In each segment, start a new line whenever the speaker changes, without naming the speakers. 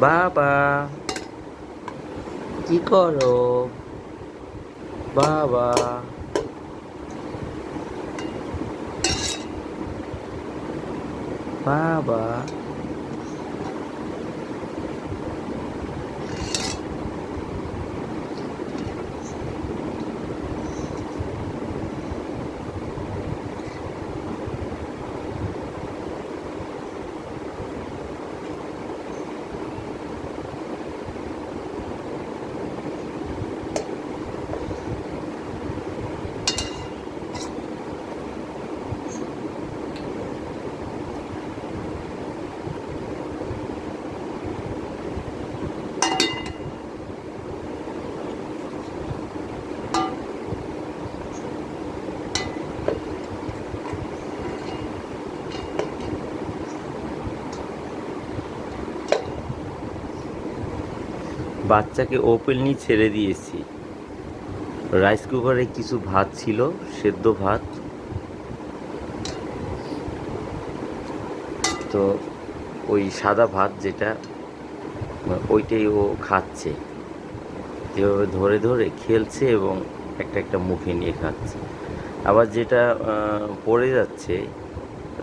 বাবা। কি করো? বাবা। বাবা। বাচ্চাকে ওপেনলি ছেড়ে দিয়েছি। রাইস কুকারে কিছু ভাত ছিল, সেদ্ধ ভাত। তো ওই সাদা ভাত যেটা, ওইটাই ও খাচ্ছে। যেভাবে ধরে ধরে খেলছে এবং একটা একটা মুখে নিয়ে খাচ্ছে। আবার যেটা পড়ে যাচ্ছে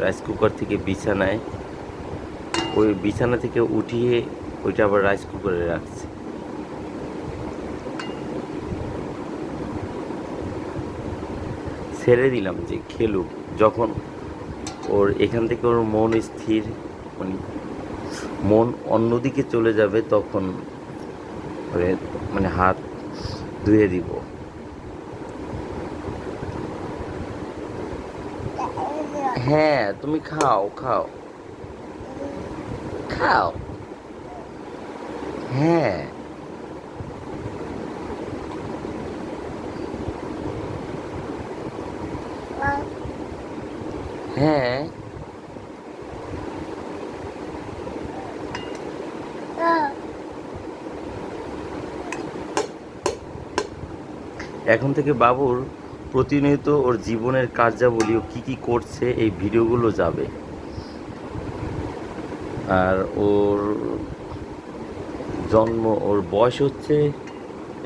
রাইস কুকার থেকে বিছানায়, ওই বিছানা থেকে উঠিয়ে ওইটা আবার রাইস কুকারে রাখছে। ছেড়ে দিলাম যে খেলুক। যখন ওর এখান থেকে ওর মন স্থির মানে মন অন্যদিকে চলে যাবে, তখন মানে হাত ধুয়ে দিব। হ্যাঁ তুমি খাও খাও। খাও। হ্যাঁ। হ্যাঁ। এখন থেকে বাবুর প্রতিনিয়ত ওর জীবনের কার্যাবলী ও কী কী করছে এই ভিডিওগুলো যাবে। আর ওর জন্ম, ওর বয়স হচ্ছে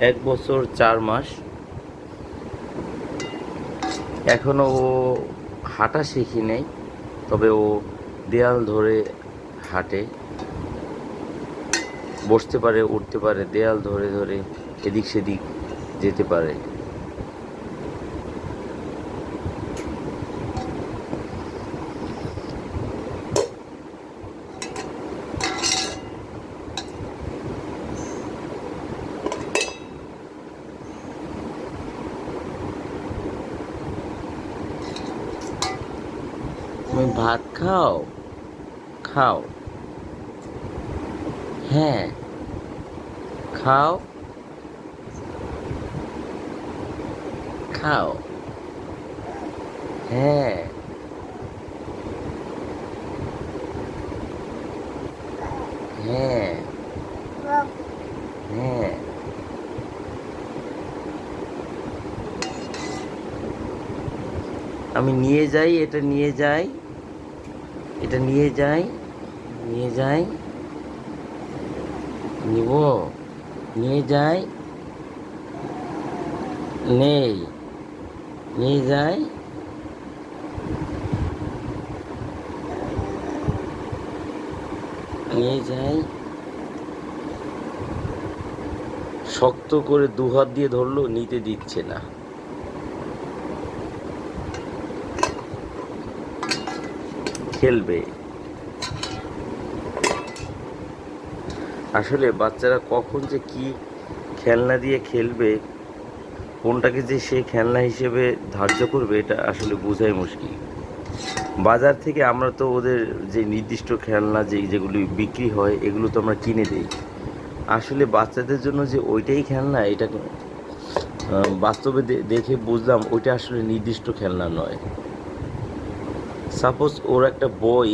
এক বছর চার মাস। এখনও ও হাঁটা শিখি নেই, তবে ও দেয়াল ধরে হাঁটে। বসতে পারে, উঠতে পারে, দেয়াল ধরে ধরে এদিক সেদিক যেতে পারে তুমি ভাত খাও খাও হ্যাঁ খাও খাও হ্যাঁ হ্যাঁ হ্যাঁ আমি নিয়ে যাই, এটা নিয়ে যাই। এটা নিয়ে যাই। নিয়ে যাই। নিব। নিয়ে যাই। নেই। নিয়ে যাই। নিয়ে যাই। শক্ত করে দু হাত দিয়ে ধরলো, নিতে দিচ্ছে না। খেলবে। আসলে বাচ্চারা কখন যে কি খেলনা দিয়ে খেলবে, কোনটাকে যে সে খেলনা হিসেবে ধার্য করবে, এটা আসলে বোঝাই মুশকিল। বাজার থেকে আমরা তো ওদের যে নির্দিষ্ট খেলনা যে যেগুলি বিক্রি হয়, এগুলো তো আমরা কিনে দিই। আসলে বাচ্চাদের জন্য যে ওইটাই খেলনা, এটা বাস্তবে দেখে বুঝলাম ওইটা আসলে নির্দিষ্ট খেলনা নয়। সাপোজ ওর একটা বই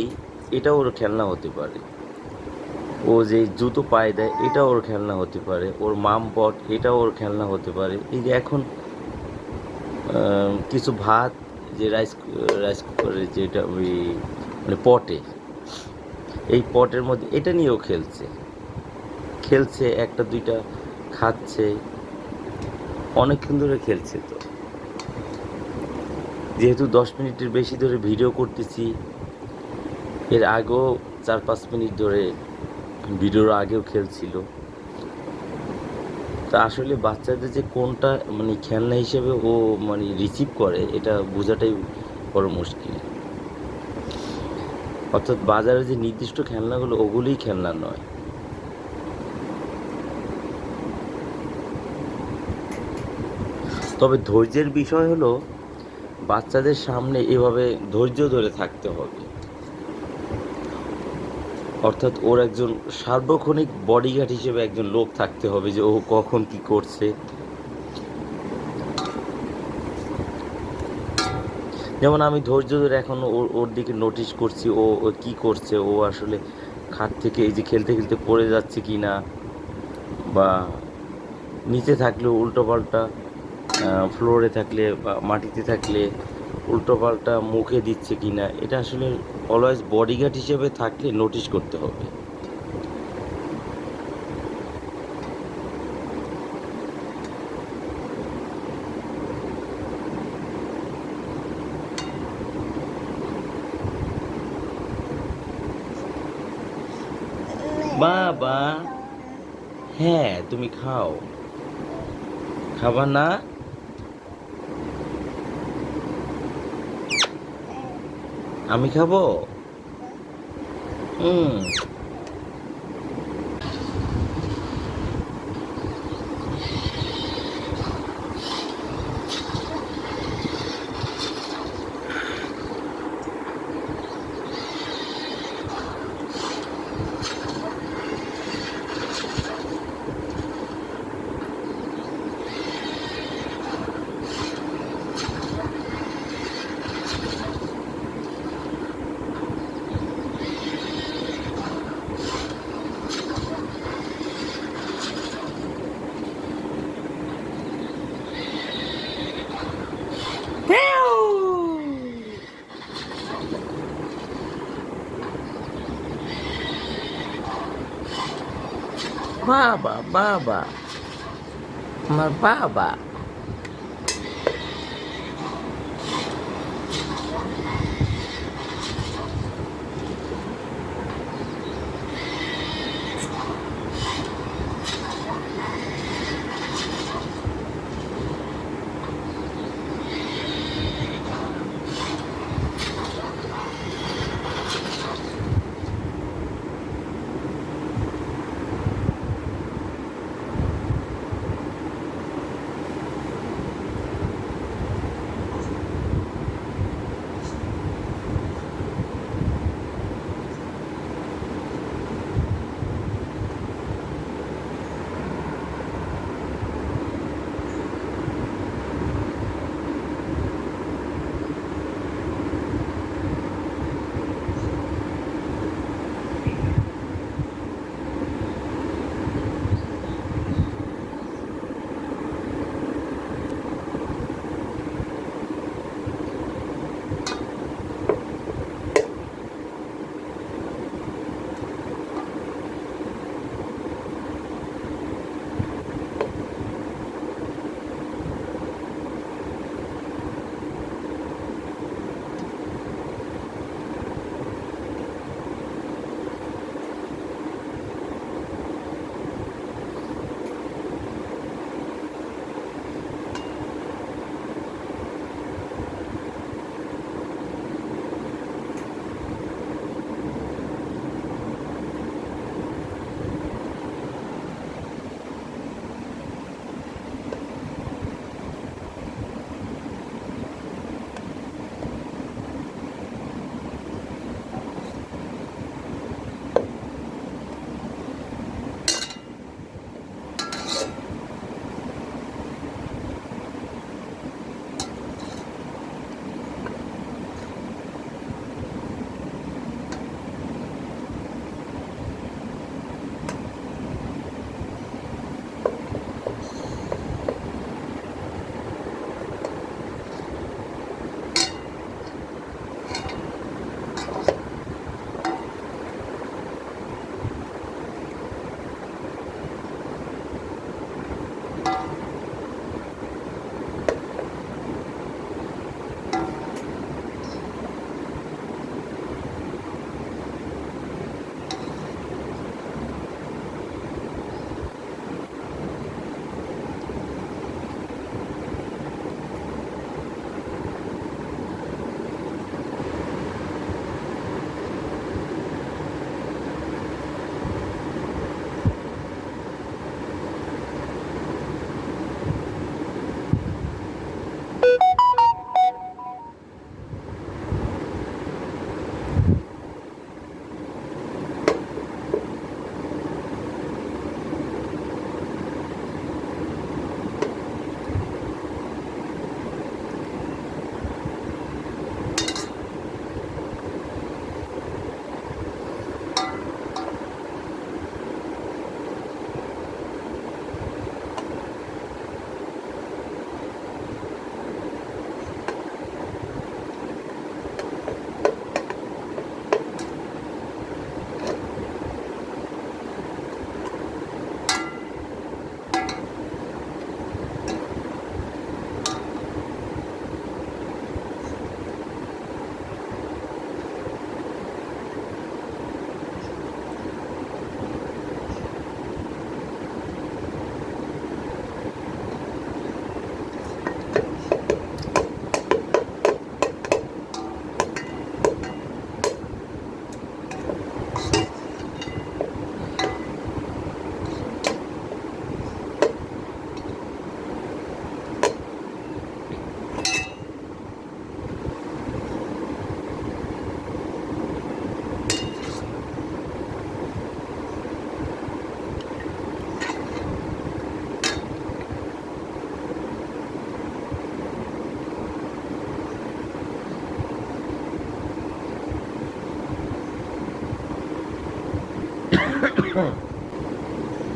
এটা ওর খেলনা হতে পারে। ও যে জুতো পায়ে দেয় এটা ওর খেলনা হতে পারে। ওর মাম পট এটা ওর খেলনা হতে পারে। এই যে এখন কিছু ভাত, যে রাইস রাইস কুকারে যেটা ওই মানে পটে, এই পটের মধ্যে, এটা নিয়েও খেলছে। খেলছে, একটা, দুইটা খাচ্ছে। অনেকক্ষণ ধরে খেলছে তো। যেহেতু দশ মিনিটের বেশি ধরে ভিডিও করতেছি, এর আগেও চার পাঁচ মিনিট ধরে ভিডিওর আগেও খেলছিল। তা আসলে বাচ্চাদের যে কোনটা মানে খেলনা হিসেবে ও মানে রিসিভ করে, এটা বোঝাটাই বড় মুশকিল। অর্থাৎ বাজারে যে নির্দিষ্ট খেলনাগুলো, ওগুলোই খেলনা নয়। তবে ধৈর্যের বিষয় হলো, বাচ্চাদের সামনে এভাবে ধৈর্য ধরে থাকতে হবে। অর্থাৎ ওর একজন সার্বক্ষণিক বডিগার্ড হিসেবে একজন লোক থাকতে হবে যে ও কখন কি করছে। যেমন আমি ধৈর্য ধরে এখন ওর ওর দিকে নোটিশ করছি, ও কি করছে, ও আসলে খাট থেকে এই যে খেলতে খেলতে পড়ে যাচ্ছে কি না বা নিচে থাকলে উল্টো পাল্টা ফ্লোরে থাকলে বা মাটিতে থাকলে উল্টো পাল্টা মুখে দিচ্ছে কি না এটা আসলে অলওয়েজ বডিগার্ড হিসেবে থাকলে নোটিশ করতে হবে। বাবা হ্যাঁ তুমি খাও। খাবা না? আমি খাব? হুম। বাবা বাবা আমার বাবা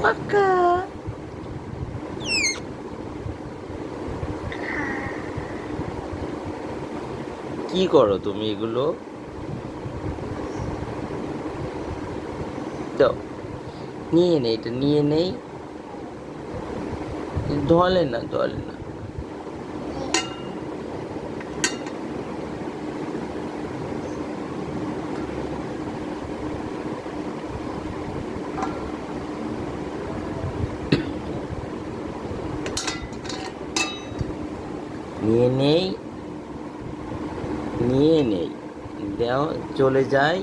পাক্কা কি করো তুমি এগুলো? দাও। নিয়ে নেই এটা নিয়ে নেই। ধলে না ধলে না। নিয়ে নেই নিয়ে নেই। দেওয়া চলে যায়